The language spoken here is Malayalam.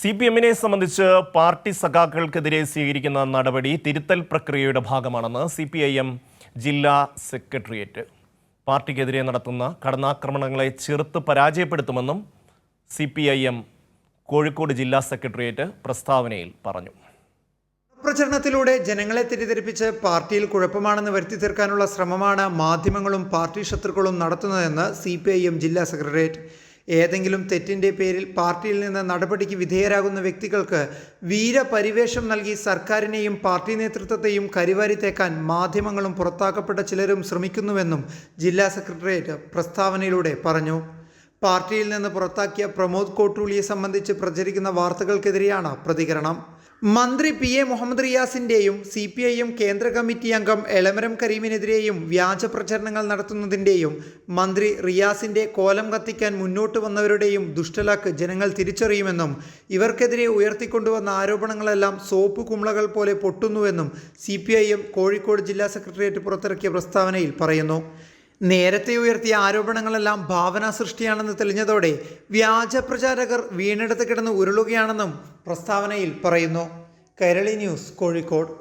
സി പി എമ്മിനെ സംബന്ധിച്ച് പാർട്ടി സഖാക്കൾക്കെതിരെ സ്വീകരിക്കുന്ന നടപടി തിരുത്തൽ പ്രക്രിയയുടെ ഭാഗമാണെന്ന് സി പി ഐ എം ജില്ലാ സെക്രട്ടേറിയറ്റ്. പാർട്ടിക്കെതിരെ നടത്തുന്ന കടന്നാക്രമണങ്ങളെ ചെറുത്ത് പരാജയപ്പെടുത്തുമെന്നും C P I M Kozhikode ജില്ലാ സെക്രട്ടേറിയറ്റ് പ്രസ്താവനയിൽ പറഞ്ഞു. പ്രചരണത്തിലൂടെ ജനങ്ങളെ തെറ്റിദ്ധരിപ്പിച്ച് പാർട്ടിയിൽ കുഴപ്പമാണെന്ന് വരുത്തി തീർക്കാനുള്ള ശ്രമമാണ് മാധ്യമങ്ങളും പാർട്ടി ശത്രുക്കളും നടത്തുന്നതെന്ന് സി ജില്ലാ സെക്രട്ടേറിയറ്റ്. ഏതെങ്കിലും തെറ്റിന്റെ പേരിൽ പാർട്ടിയിൽ നിന്ന് നടപടിക്ക് വിധേയരാകുന്ന വ്യക്തികൾക്ക് വീരപരിവേഷം നൽകി സർക്കാരിനെയും പാർട്ടി നേതൃത്വത്തെയും കരിവാരി തേക്കാൻ മാധ്യമങ്ങളും പുറത്താക്കപ്പെട്ട ചിലരും ശ്രമിക്കുന്നുവെന്നും ജില്ലാ സെക്രട്ടേറിയറ്റ് പ്രസ്താവനയിലൂടെ പറഞ്ഞു. പാർട്ടിയിൽ നിന്ന് പുറത്താക്കിയ പ്രമോദ് കോട്ടൂളിയെ സംബന്ധിച്ച് പ്രചരിക്കുന്ന വാർത്തകൾക്കെതിരെയാണ് പ്രതികരണം. മന്ത്രി പി എ മുഹമ്മദ് റിയാസിന്റെയും സി പി ഐ എം കേന്ദ്ര കമ്മിറ്റി അംഗം എളമരം കരീമിനെതിരെയും വ്യാജ പ്രചരണങ്ങൾ നടത്തുന്നതിന്റെയും മന്ത്രി റിയാസിന്റെ കോലം കത്തിക്കാൻ മുന്നോട്ട് വന്നവരുടെയും ദുഷ്ടലാക്ക് ജനങ്ങൾ തിരിച്ചറിയുമെന്നും ഇവർക്കെതിരെ ഉയർത്തിക്കൊണ്ടുവന്ന ആരോപണങ്ങളെല്ലാം സോപ്പ് കുമ്പളകൾ പോലെ പൊട്ടുന്നുവെന്നും സി കോഴിക്കോട് ജില്ലാ സെക്രട്ടേറിയറ്റ് പുറത്തിറക്കിയ പ്രസ്താവനയിൽ പറയുന്നു. നേരത്തെ ഉയർത്തിയ ആരോപണങ്ങളെല്ലാം ഭാവനാ സൃഷ്ടിയാണെന്ന് തെളിഞ്ഞതോടെ വ്യാജ പ്രചാരകർ വീണെടുത്ത് കിടന്ന് ഉരുളുകയാണെന്നും പ്രസ്താവനയിൽ പറയുന്നു. കൈരളി ന്യൂസ് കോഴിക്കോട്.